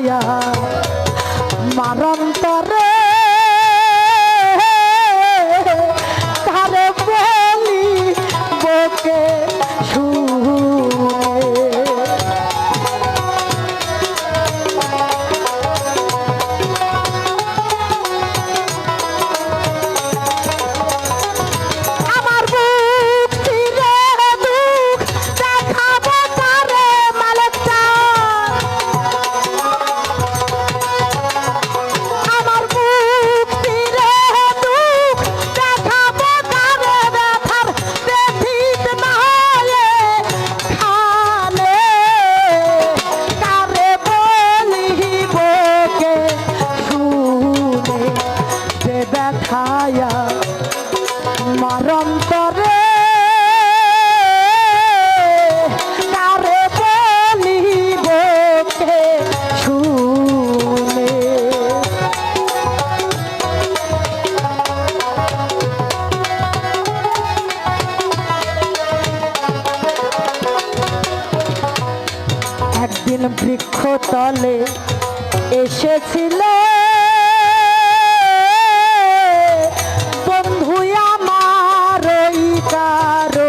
Yeah. তলে এসেছিল। বন্ধু আমার ওই কারণে।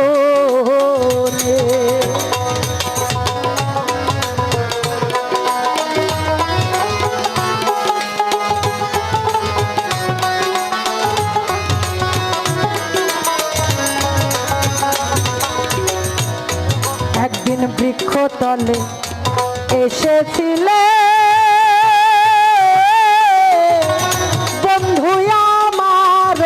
একদিন বৃক্ষ তলে এসেছিলে বন্ধু আমার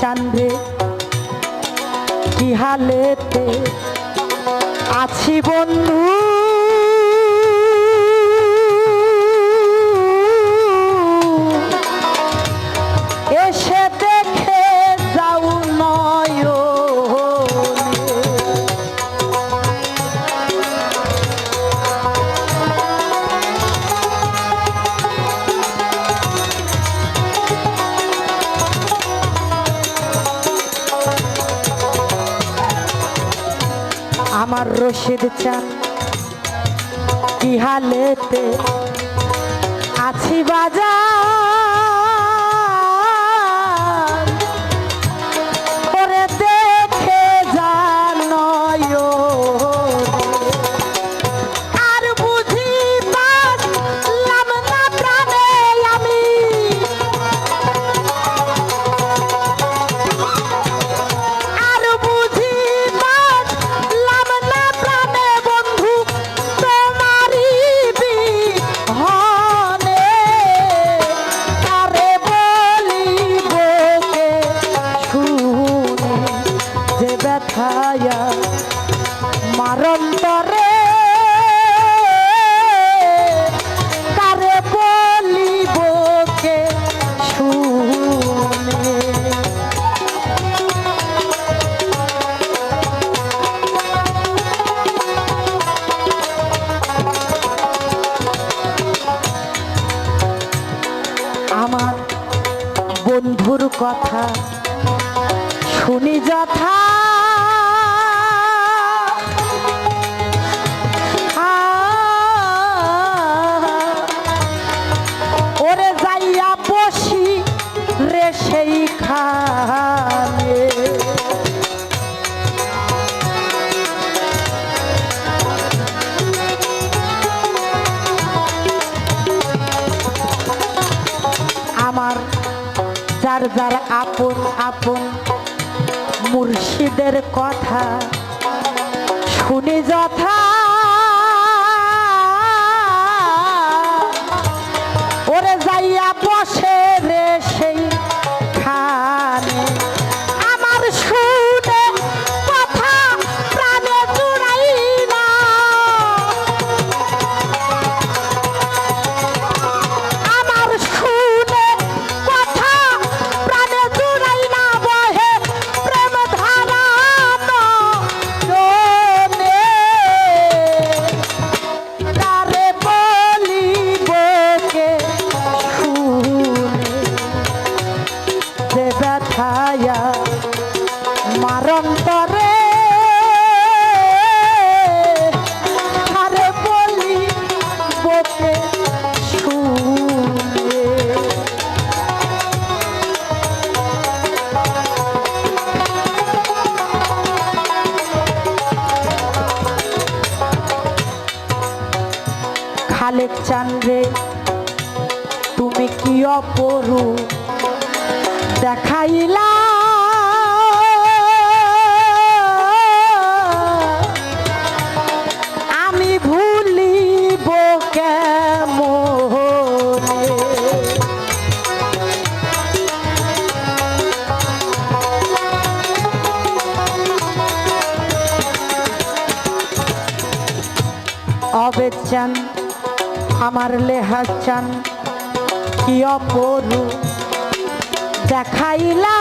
চান্দে কি হালেতে আছি বন্ধু? আমার রশিদ চান কি হালেতে আছি বাজার? মারন্তরে কারে বলিব কে শুনে? আমার বন্ধুর কথা শুনি যথা। সেই খানে। আমার যার যার আপন আপন মুর্শিদের কথা শুনি যথা ওরে যাইয়া বসে জান রে। তুমি কি অপরূপ? দেখাইলা আমার লেহা চান কি অপরু দেখাইলা।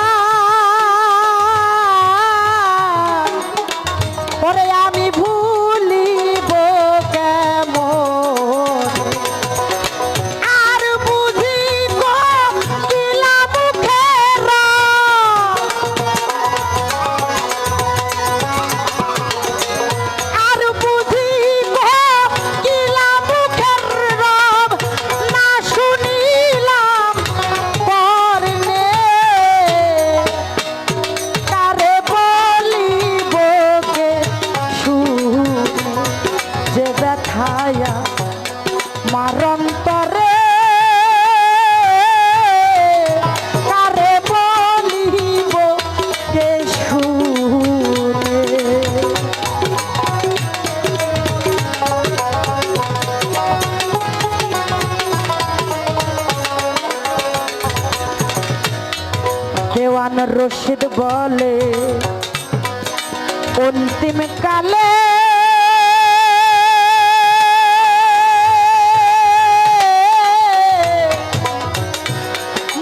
অন্তিম কালে?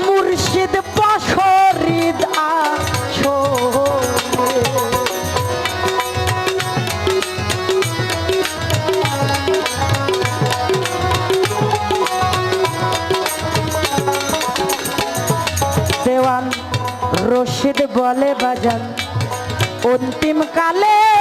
মুর্শিদ বসরিদ আসো দেওয়ান রশিদ বলে বাজান। অন্তিম কালে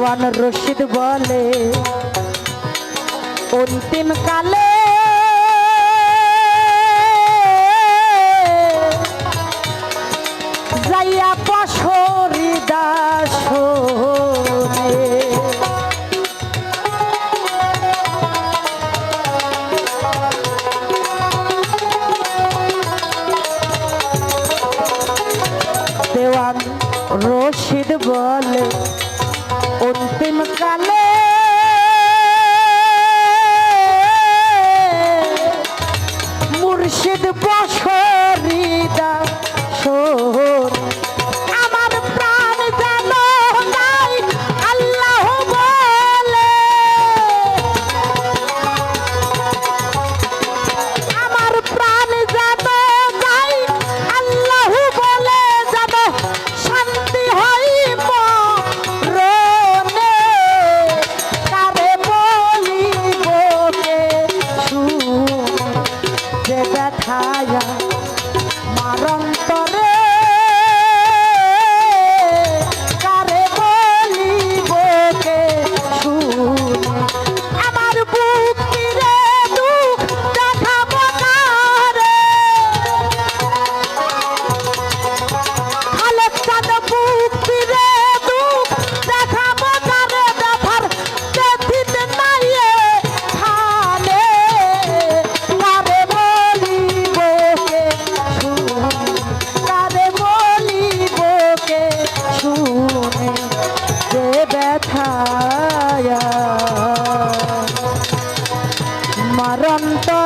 দেওয়ান রশিদ বলে অন্তিম কালে যাইয়া পশরি দাস দেওয়ান রশিদ বলে অন্তিম কাল ছায়া sometimes.